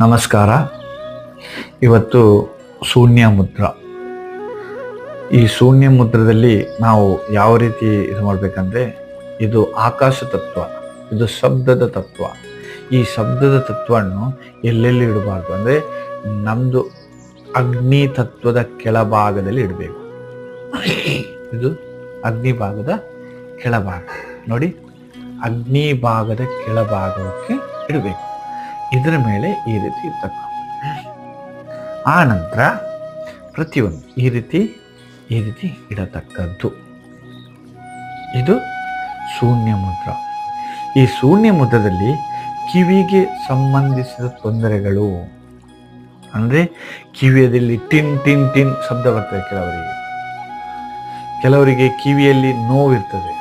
ನಮಸ್ಕಾರ. ಇವತ್ತು ಶೂನ್ಯ ಮುದ್ರ. ಈ ಶೂನ್ಯ ಮುದ್ರದಲ್ಲಿ ನಾವು ಯಾವ ರೀತಿ ಇದು ಮಾಡಬೇಕಂದ್ರೆ, ಇದು ಆಕಾಶ ತತ್ವ, ಇದು ಶಬ್ದದ ತತ್ವ. ಈ ಶಬ್ದದ ತತ್ವವನ್ನು ಎಲ್ಲೆಲ್ಲಿ ಇಡಬಾರ್ದು ಅಂದರೆ ನಮ್ಮದು ಅಗ್ನಿ ತತ್ವದ ಕೆಳಭಾಗದಲ್ಲಿ ಇಡಬೇಕು. ಇದು ಅಗ್ನಿ ಭಾಗದ ಕೆಳಭಾಗ. ನೋಡಿ, ಅಗ್ನಿ ಭಾಗದ ಕೆಳಭಾಗಕ್ಕೆ ಇಡಬೇಕು. ಇದರ ಮೇಲೆ ಈ ರೀತಿ ಇರ್ತಕ್ಕ ಆ ನಂತರ ಪ್ರತಿಯೊಂದು ಈ ರೀತಿ ಈ ರೀತಿ ಇಡತಕ್ಕದ್ದು. ಇದು ಶೂನ್ಯ ಮುದ್ರ. ಈ ಶೂನ್ಯ ಮುದ್ರದಲ್ಲಿ ಕಿವಿಗೆ ಸಂಬಂಧಿಸಿದ ತೊಂದರೆಗಳು. ಅಂದರೆ ಕಿವಿಯದಲ್ಲಿ ಟಿನ್ ಟಿನ್ ಟಿನ್ ಶಬ್ದ ಬರ್ತದೆ ಕೆಲವರಿಗೆ. ಕೆಲವರಿಗೆ ಕಿವಿಯಲ್ಲಿ ನೋವಿರ್ತದೆ